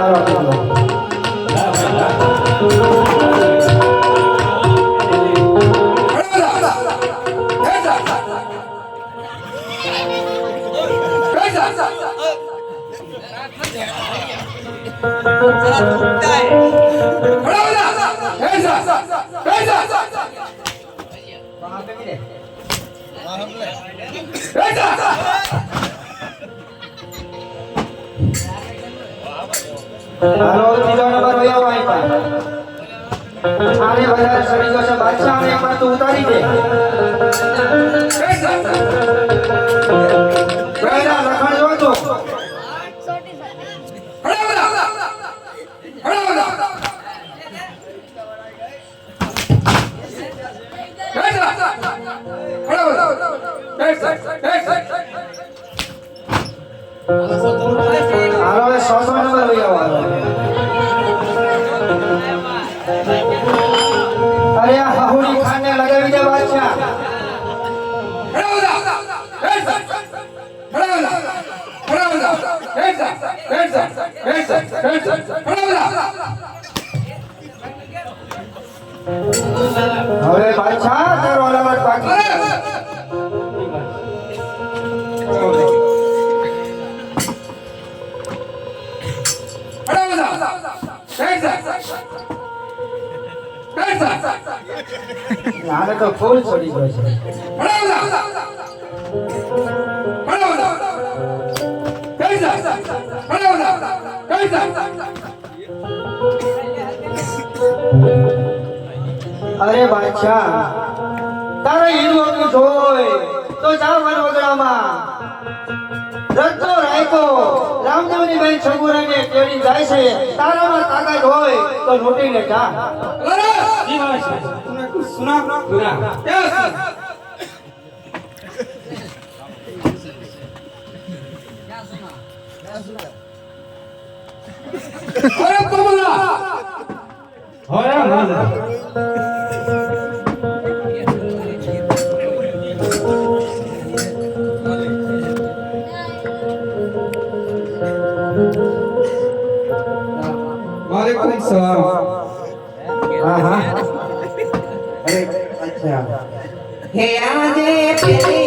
Right આને વધારે સડી જશે બાદશાહ આને એક વાર તું ઉતારી દે પહેલા લખણ જો તું હાલો હવે બાદશાહ તારો અલામત બાકી. આને તો અરે બાદશાહ, તારે હીરો જોય તો જા વનવગડામાં રજો રાયકો રામદેવની બેન છગુરાને કેળી જાય છે, તારામાં તાકાત હોય તો લૂટીને જા. কি হয়েছে তুমি একটু শোনা শোনা হরে কমলা হরে রাজা Waalaikumsalam. અરે અચ્છા. હે આજે પેરે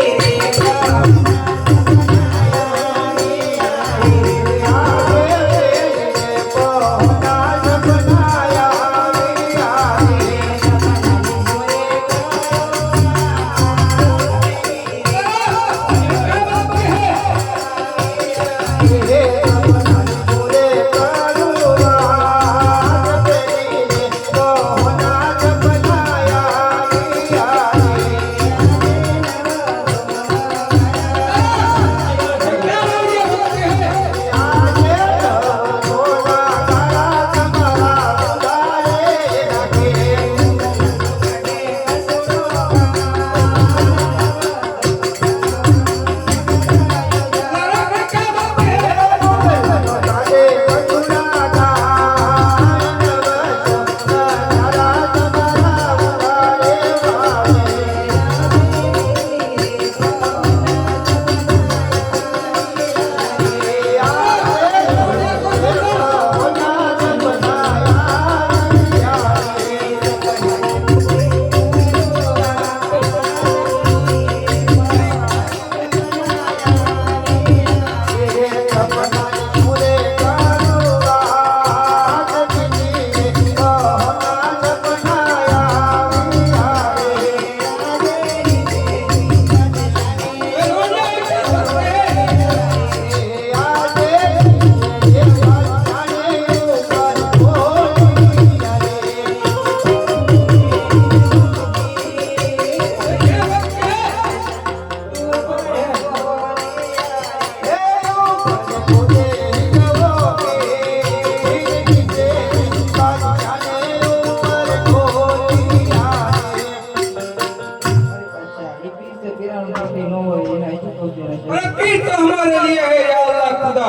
लिए है या अल्लाह खुदा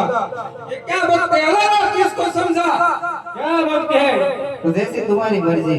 ये क्या वक्त है अल्लाह किसको समझा क्या वक्त है तो जैसी तुम्हारी मर्जी